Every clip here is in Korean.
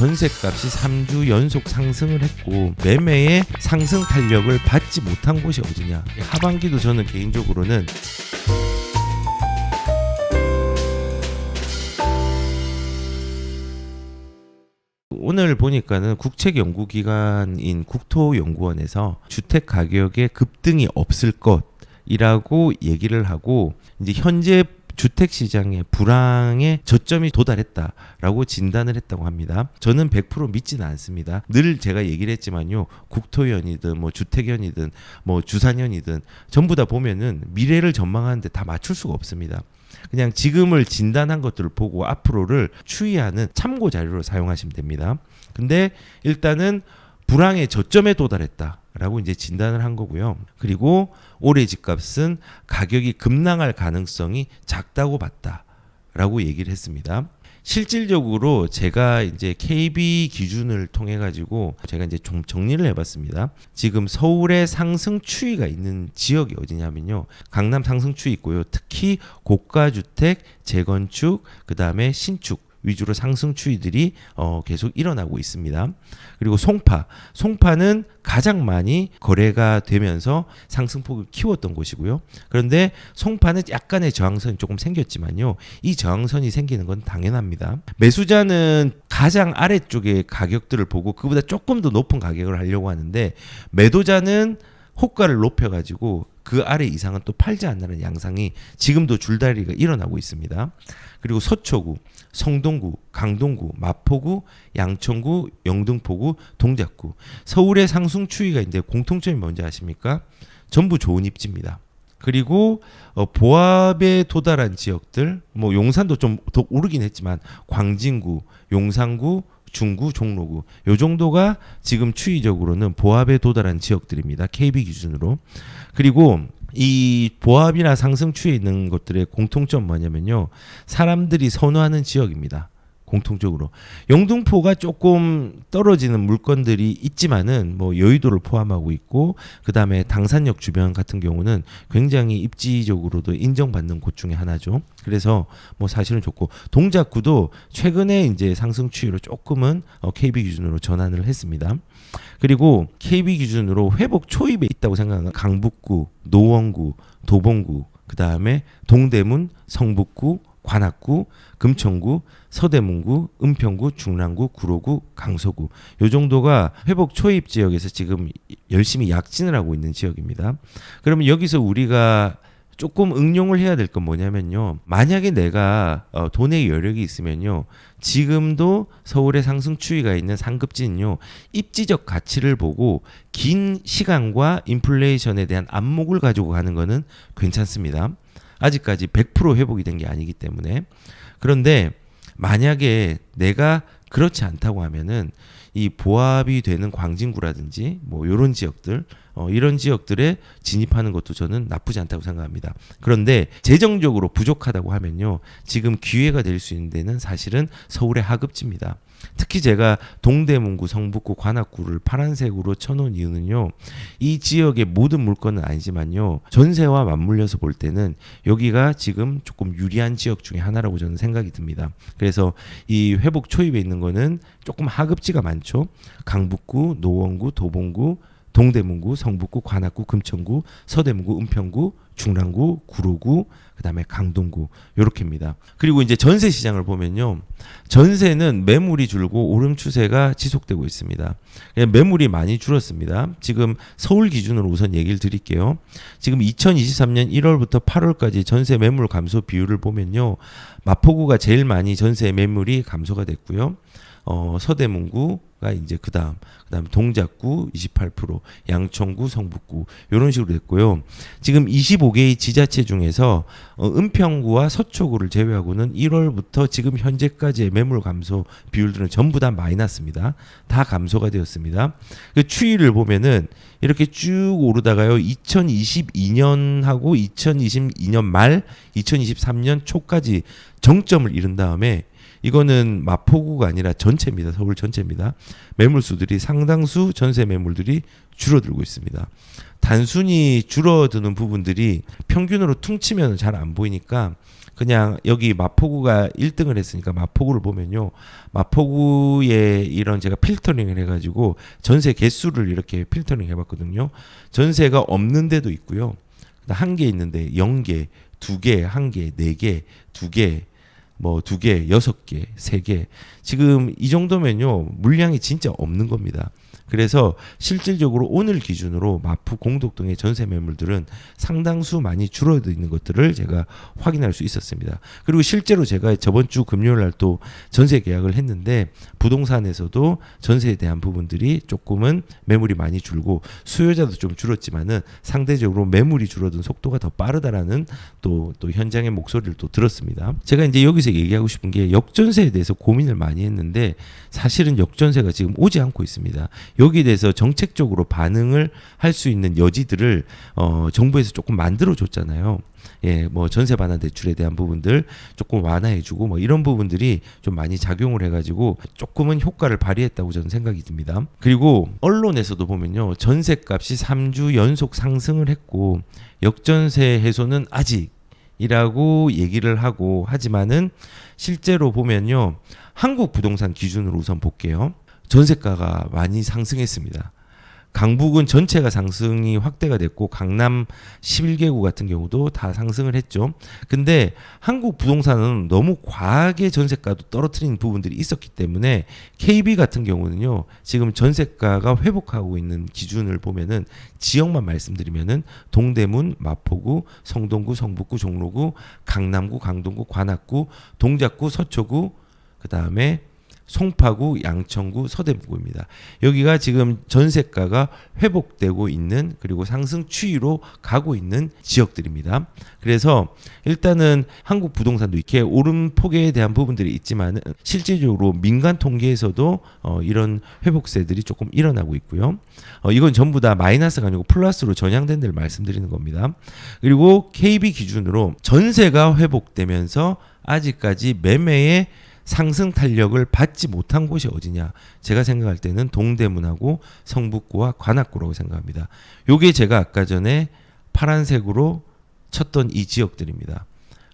전세값이 3주 연속 상승을 했고 매매의 상승 탄력을 받지 못한 곳이 어디냐? 하반기도 저는 개인적으로는 오늘 보니까는 국책연구기관인 국토연구원에서 주택 가격의 급등이 없을 것 이라고 얘기를 하고 이제 현재 주택 시장의 불황의 저점이 도달했다라고 진단을 했다고 합니다. 저는 100% 믿지는 않습니다. 늘 제가 얘기를 했지만요. 국토연이든 뭐 주택연이든 뭐 주산연이든 전부 다 보면은 미래를 전망하는데 다 맞출 수가 없습니다. 그냥 지금을 진단한 것들을 보고 앞으로를 추이하는 참고 자료로 사용하시면 됩니다. 근데 일단은 불황의 저점에 도달했다라고 이제 진단을 한 거고요. 그리고 올해 집값은 가격이 급락할 가능성이 작다고 봤다라고 얘기를 했습니다. 실질적으로 제가 이제 KB 기준을 통해 가지고 제가 이제 좀 정리를 해봤습니다. 지금 서울의 상승 추이가 있는 지역이 어디냐면요, 강남 상승 추이 있고요. 특히 고가 주택, 재건축, 그 다음에 신축. 위주로 상승 추이들이 어, 계속 일어나고 있습니다. 그리고 송파, 송파는 가장 많이 거래가 되면서 상승폭을 키웠던 곳이고요. 그런데 송파는 약간의 저항선이 조금 생겼지만요. 이 저항선이 생기는 건 당연합니다. 매수자는 가장 아래쪽의 가격들을 보고 그보다 조금 더 높은 가격을 하려고 하는데 매도자는 호가를 높여가지고 그 아래 이상은 또 팔지 않는 양상이 지금도 줄다리가 일어나고 있습니다. 그리고 서초구, 성동구, 강동구, 마포구, 양천구, 영등포구, 동작구 서울의 상승 추이가 있는데 공통점이 뭔지 아십니까? 전부 좋은 입지입니다. 그리고 어, 보합에 도달한 지역들, 뭐 용산도 좀 더 오르긴 했지만 광진구, 용산구, 중구, 종로구 요 정도가 지금 추이적으로는 보합에 도달한 지역들입니다. KB 기준으로. 그리고 이 보합이나 상승 추이에 있는 것들의 공통점 뭐냐면요. 사람들이 선호하는 지역입니다. 공통적으로 영등포가 조금 떨어지는 물건들이 있지만은 뭐 여의도를 포함하고 있고 그다음에 당산역 주변 같은 경우는 굉장히 입지적으로도 인정받는 곳 중에 하나죠. 그래서 뭐 사실은 좋고 동작구도 최근에 이제 상승 추이로 조금은 어, KB 기준으로 전환을 했습니다. 그리고 KB 기준으로 회복 초입에 있다고 생각하는 강북구, 노원구, 도봉구, 그 다음에 동대문, 성북구, 관악구, 금천구, 서대문구, 은평구, 중랑구, 구로구, 강서구 요 정도가 회복 초입 지역에서 지금 열심히 약진을 하고 있는 지역입니다. 그러면 여기서 우리가 조금 응용을 해야 될 건 뭐냐면요. 만약에 내가 어, 돈의 여력이 있으면요. 지금도 서울의 상승 추이가 있는 상급지는요. 입지적 가치를 보고 긴 시간과 인플레이션에 대한 안목을 가지고 가는 거는 괜찮습니다. 아직까지 100% 회복이 된 게 아니기 때문에. 그런데 만약에 내가 그렇지 않다고 하면은 이 보합이 되는 광진구라든지 뭐 이런 지역들 어, 이런 지역들에 진입하는 것도 저는 나쁘지 않다고 생각합니다. 그런데 재정적으로 부족하다고 하면요 지금 기회가 될 수 있는 데는 사실은 서울의 하급지입니다. 특히 제가 동대문구, 성북구, 관악구를 파란색으로 쳐놓은 이유는요. 이 지역의 모든 물건은 아니지만요. 전세와 맞물려서 볼 때는 여기가 지금 조금 유리한 지역 중에 하나라고 저는 생각이 듭니다. 그래서 이 회복 초입에 있는 거는 조금 하급지가 많죠. 강북구, 노원구, 도봉구, 동대문구, 성북구, 관악구, 금천구, 서대문구, 은평구, 중랑구, 구로구, 그다음에 강동구 요렇게입니다. 그리고 이제 전세 시장을 보면요. 전세는 매물이 줄고 오름 추세가 지속되고 있습니다. 매물이 많이 줄었습니다. 지금 서울 기준으로 우선 얘기를 드릴게요. 지금 2023년 1월부터 8월까지 전세 매물 감소 비율을 보면요. 마포구가 제일 많이 전세 매물이 감소가 됐고요. 어, 서대문구가 이제 그다음 그다음 동작구 28%, 양천구, 성북구 이런 식으로 됐고요. 지금 25개의 지자체 중에서 어, 은평구와 서초구를 제외하고는 1월부터 지금 현재까지의 매물 감소 비율들은 전부 다 마이너스입니다. 다 감소가 되었습니다. 그 추이를 보면은 이렇게 쭉 오르다가요. 2022년하고 2022년 말, 2023년 초까지 정점을 이룬 다음에 이거는 마포구가 아니라 전체입니다. 서울 전체입니다. 매물수들이 상당수 전세 매물들이 줄어들고 있습니다. 단순히 줄어드는 부분들이 평균으로 퉁치면 잘 안 보이니까 그냥 여기 마포구가 1등을 했으니까 마포구를 보면요. 마포구에 이런 제가 필터링을 해가지고 전세 개수를 이렇게 필터링 해봤거든요. 전세가 없는 데도 있고요. 한 개 있는데 0개, 두 개, 한 개, 네 개, 두 개, 뭐 두 개, 여섯 개, 세 개. 지금 이 정도면요. 물량이 진짜 없는 겁니다. 그래서 실질적으로 오늘 기준으로 마포 공덕동의 전세 매물들은 상당수 많이 줄어들 있는 것들을 제가 확인할 수 있었습니다. 그리고 실제로 제가 저번 주 금요일 날 또 전세 계약을 했는데 부동산에서도 전세에 대한 부분들이 조금은 매물이 많이 줄고 수요자도 좀 줄었지만은 상대적으로 매물이 줄어든 속도가 더 빠르다라는 또, 또 현장의 목소리를 또 들었습니다. 제가 이제 여기서 얘기하고 싶은 게 역전세에 대해서 고민을 많이 했는데 사실은 역전세가 지금 오지 않고 있습니다. 여기에 대해서 정책적으로 반응을 할 수 있는 여지들을 어, 정부에서 조금 만들어 줬잖아요. 예, 뭐 전세 반환 대출에 대한 부분들 조금 완화해 주고 뭐 이런 부분들이 좀 많이 작용을 해 가지고 조금은 효과를 발휘했다고 저는 생각이 듭니다. 그리고 언론에서도 보면요, 전세값이 3주 연속 상승을 했고 역전세 해소는 아직 이라고 얘기를 하고 하지만은 실제로 보면요, 한국 부동산 기준으로 우선 볼게요. 전세가가 많이 상승했습니다. 강북은 전체가 상승이 확대가 됐고 강남 11개구 같은 경우도 다 상승을 했죠. 근데 한국 부동산은 너무 과하게 전세가도 떨어뜨린 부분들이 있었기 때문에 KB 같은 경우는요. 지금 전세가가 회복하고 있는 기준을 보면은 지역만 말씀드리면은 동대문, 마포구, 성동구, 성북구, 종로구, 강남구, 강동구, 관악구, 동작구, 서초구 그다음에 송파구, 양천구, 서대문구입니다. 여기가 지금 전세가가 회복되고 있는 그리고 상승 추이로 가고 있는 지역들입니다. 그래서 일단은 한국 부동산도 이렇게 오름폭에 대한 부분들이 있지만 실질적으로 민간 통계에서도 어, 이런 회복세들이 조금 일어나고 있고요. 어, 이건 전부 다 마이너스가 아니고 플러스로 전향된 데를 말씀드리는 겁니다. 그리고 KB 기준으로 전세가 회복되면서 아직까지 매매에 상승 탄력을 받지 못한 곳이 어디냐? 제가 생각할 때는 동대문하고 성북구와 관악구라고 생각합니다. 요게 제가 아까 전에 파란색으로 쳤던 이 지역들입니다.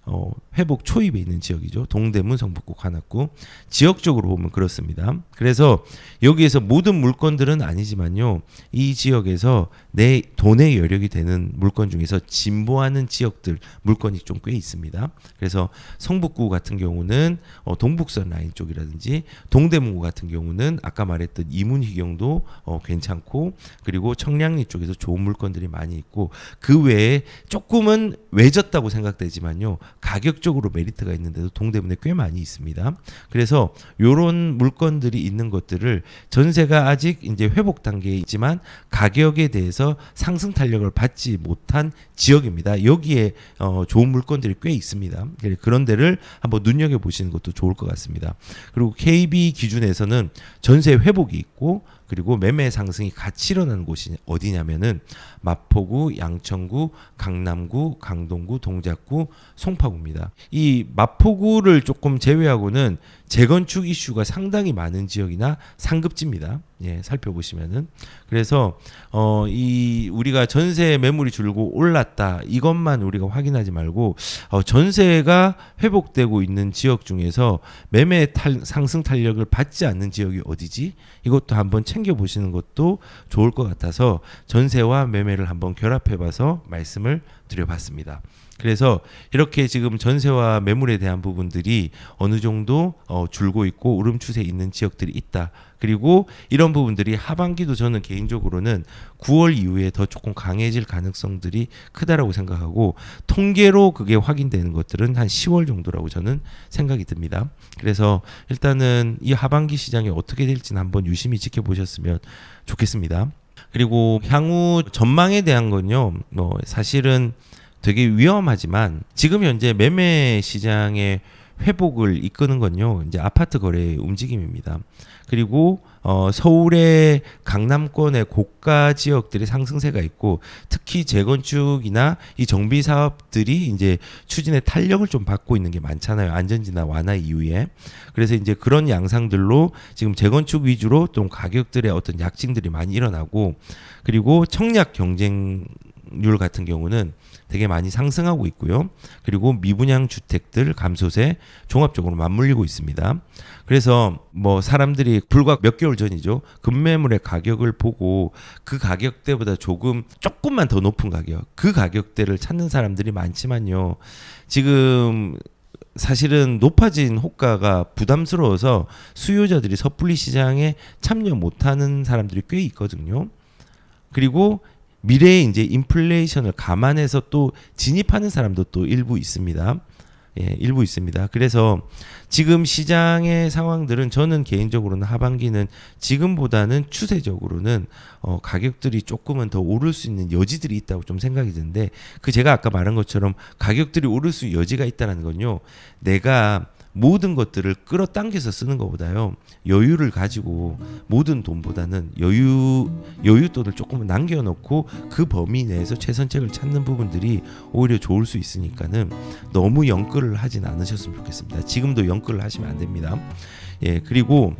어, 회복 초입에 있는 지역이죠. 동대문, 성북구, 관악구. 지역적으로 보면 그렇습니다. 그래서 여기에서 모든 물건들은 아니지만요. 이 지역에서 내 돈의 여력이 되는 물건 중에서 진보하는 지역들 물건이 좀 꽤 있습니다. 그래서 성북구 같은 경우는 어, 동북선 라인 쪽이라든지 동대문구 같은 경우는 아까 말했던 이문희경도 어, 괜찮고 그리고 청량리 쪽에서 좋은 물건들이 많이 있고 그 외에 조금은 외졌다고 생각되지만요. 가격적으로 메리트가 있는데도 동대문에 꽤 많이 있습니다. 그래서 요런 물건들이 있는 것들을 전세가 아직 이제 회복 단계에 있지만 가격에 대해서 상승 탄력을 받지 못한 지역입니다. 여기에 어, 좋은 물건들이 꽤 있습니다. 그런 데를 한번 눈여겨 보시는 것도 좋을 것 같습니다. 그리고 KB 기준에서는 전세 회복이 있고 그리고 매매 상승이 같이 일어나는 곳이 어디냐면은 마포구, 양천구, 강남구, 강동구, 동작구, 송파구입니다. 이 마포구를 조금 제외하고는 재건축 이슈가 상당히 많은 지역이나 상급지입니다. 예, 살펴보시면은 그래서 어 이 우리가 전세 매물이 줄고 올랐다 이것만 우리가 확인하지 말고 어 전세가 회복되고 있는 지역 중에서 매매 탈, 상승 탄력을 받지 않는 지역이 어디지? 이것도 한번 챙겨 보시는 것도 좋을 것 같아서 전세와 매매를 한번 결합해 봐서 말씀을 드려봤습니다. 그래서 이렇게 지금 전세와 매물에 대한 부분들이 어느 정도 어, 줄고 있고 오름 추세에 있는 지역들이 있다. 그리고 이런 부분들이 하반기도 저는 개인적으로는 9월 이후에 더 조금 강해질 가능성들이 크다라고 생각하고 통계로 그게 확인되는 것들은 한 10월 정도라고 저는 생각이 듭니다. 그래서 일단은 이 하반기 시장이 어떻게 될지는 한번 유심히 지켜보셨으면 좋겠습니다. 그리고 향후 전망에 대한 건요, 뭐 사실은 되게 위험하지만 지금 현재 매매 시장의 회복을 이끄는 건요, 이제 아파트 거래의 움직임입니다. 그리고 어, 서울의 강남권의 고가 지역들이 상승세가 있고 특히 재건축이나 이 정비 사업들이 이제 추진의 탄력을 좀 받고 있는 게 많잖아요. 안전지나 완화 이후에. 그래서 이제 그런 양상들로 지금 재건축 위주로 좀 가격들의 어떤 약징들이 많이 일어나고 그리고 청약 경쟁 분양률 같은 경우는 되게 많이 상승하고 있고요. 그리고 미분양 주택들 감소세 종합적으로 맞물리고 있습니다. 그래서 뭐 사람들이 불과 몇 개월 전이죠. 급매물의 가격을 보고 그 가격대보다 조금 조금만 더 높은 가격, 그 가격대를 찾는 사람들이 많지만요. 지금 사실은 높아진 호가가 부담스러워서 수요자들이 섣불리 시장에 참여 못하는 사람들이 꽤 있거든요. 그리고 미래에 이제 인플레이션을 감안해서 또 진입하는 사람도 또 일부 있습니다. 예, 일부 있습니다. 그래서 지금 시장의 상황들은 저는 개인적으로는 하반기는 지금보다는 추세적으로는 어, 가격들이 조금은 더 오를 수 있는 여지들이 있다고 좀 생각이 드는데 그 제가 아까 말한 것처럼 가격들이 오를 수 여지가 있다는 건요. 내가 모든 것들을 끌어당겨서 쓰는 것보다요 여유를 가지고 모든 돈보다는 여유 여윳돈을 조금은 남겨놓고 그 범위 내에서 최선책을 찾는 부분들이 오히려 좋을 수 있으니까는 너무 연끌을 하진 않으셨으면 좋겠습니다. 지금도 연끌을 하시면 안 됩니다. 예 그리고